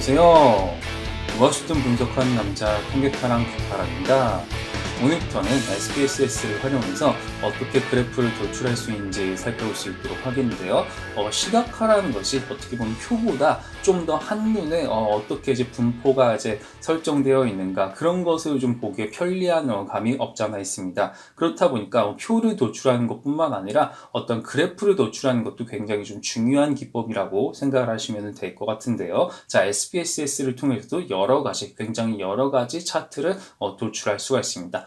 안녕하세요. 무엇이든 분석하는 남자 통계파랑 뷰파랑입니다. 오늘부터는 SPSS를 활용해서 어떻게 그래프를 도출할 수 있는지 살펴볼 수 있도록 하겠는데요. 어, 시각화라는 것이 어떻게 보면 표보다 좀 더 한눈에 어, 떻게 이제 분포가 이제 설정되어 있는가 그런 것을 좀 보기에 편리한 어, 감이 없잖아 있습니다. 그렇다 보니까 어, 표를 도출하는 것뿐만 아니라 어떤 그래프를 도출하는 것도 굉장히 좀 중요한 기법이라고 생각을 하시면 될 것 같은데요. 자, SPSS를 통해서도 여러 가지, 굉장히 여러 가지 차트를 어, 도출할 수가 있습니다.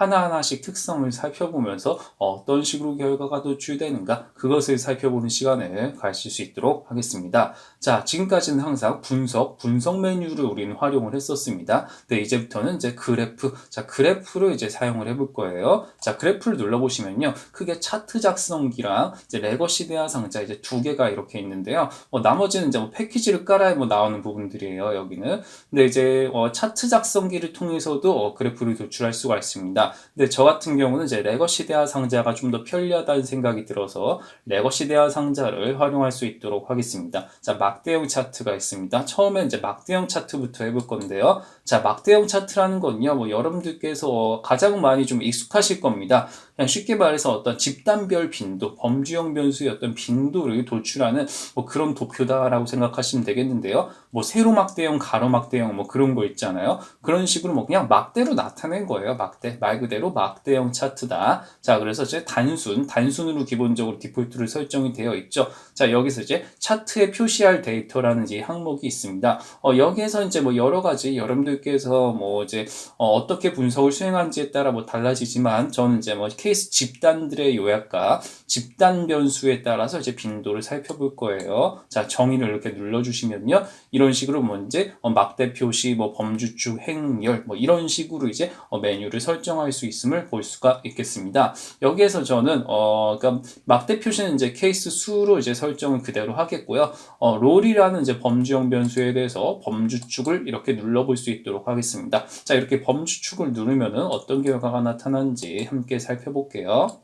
하나하나씩 특성을 살펴보면서 어떤 식으로 결과가 도출되는가 그것을 살펴보는 시간을 가질 수 있도록 하겠습니다. 자, 지금까지는 항상 분석, 분석 메뉴를 우리는 활용을 했었습니다. 네, 이제부터는 이제 그래프, 자, 그래프를 이제 사용을 해볼 거예요. 자, 그래프를 눌러보시면요. 크게 차트 작성기랑 이제 레거시 대화 상자 이제 두 개가 이렇게 있는데요. 뭐 나머지는 이제 뭐 패키지를 깔아야 뭐 나오는 부분들이에요, 여기는. 근데 이제 어, 차트 작성기를 통해서도 어, 그래프를 도출할 수가 있습니다. 근데 저 같은 경우는 이제 레거시 대화 상자가 좀 더 편리하다는 생각이 들어서 레거시 대화 상자를 활용할 수 있도록 하겠습니다. 자, 막대형 차트가 있습니다. 처음에 이제 막대형 차트부터 해볼 건데요. 자, 막대형 차트라는 건요, 뭐 여러분들께서 가장 많이 좀 익숙하실 겁니다. 쉽게 말해서 어떤 집단별 빈도, 범주형 변수의 어떤 빈도를 도출하는 뭐 그런 도표다라고 생각하시면 되겠는데요. 뭐 세로 막대형, 가로 막대형 뭐 그런 거 있잖아요. 그런 식으로 뭐 그냥 막대로 나타낸 거예요. 막대. 말 그대로 막대형 차트다. 자, 그래서 이제 단순, 단순으로 기본적으로 디폴트를 설정이 되어 있죠. 자, 여기서 이제 차트에 표시할 데이터라는 이 항목이 있습니다. 어, 여기에서 이제 뭐 여러 가지 여러분들께서 뭐 이제 어, 떻게 분석을 수행하는지에 따라 뭐 달라지지만 저는 이제 뭐 케이스 집단들의 요약과 집단 변수에 따라서 이제 빈도를 살펴볼 거예요. 자, 정의를 이렇게 눌러주시면요. 이런 식으로 뭐 이제 어, 막대 표시, 뭐 범주축, 행렬, 뭐 이런 식으로 이제 어, 메뉴를 설정할 수 있음을 볼 수가 있겠습니다. 여기에서 저는 어, 그러니까 막대 표시는 이제 케이스 수로 이제 설정을 그대로 하겠고요. 어, 롤이라는 이제 범주형 변수에 대해서 범주축을 이렇게 눌러볼 수 있도록 하겠습니다. 자, 이렇게 범주축을 누르면은 어떤 결과가 나타나는지 함께 살펴 볼게요.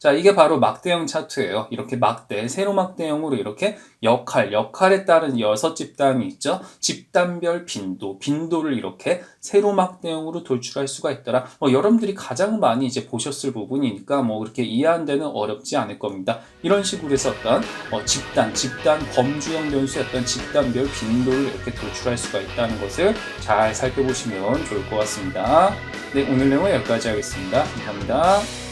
자, 이게 바로 막대형 차트예요. 이렇게 막대, 세로 막대형으로 이렇게 역할, 역할에 따른 여섯 집단이 있죠. 집단별 빈도, 빈도를 이렇게 세로 막대형으로 도출할 수가 있더라. 뭐 여러분들이 가장 많이 이제 보셨을 부분이니까 뭐 그렇게 이해한 데는 어렵지 않을 겁니다. 이런 식으로 해서 어떤 어, 집단, 집단 범주형 어떤 집단별 빈도를 이렇게 도출할 수가 있다는 것을 잘 살펴보시면 좋을 것 같습니다. 네, 오늘 내용은 여기까지 하겠습니다. 감사합니다.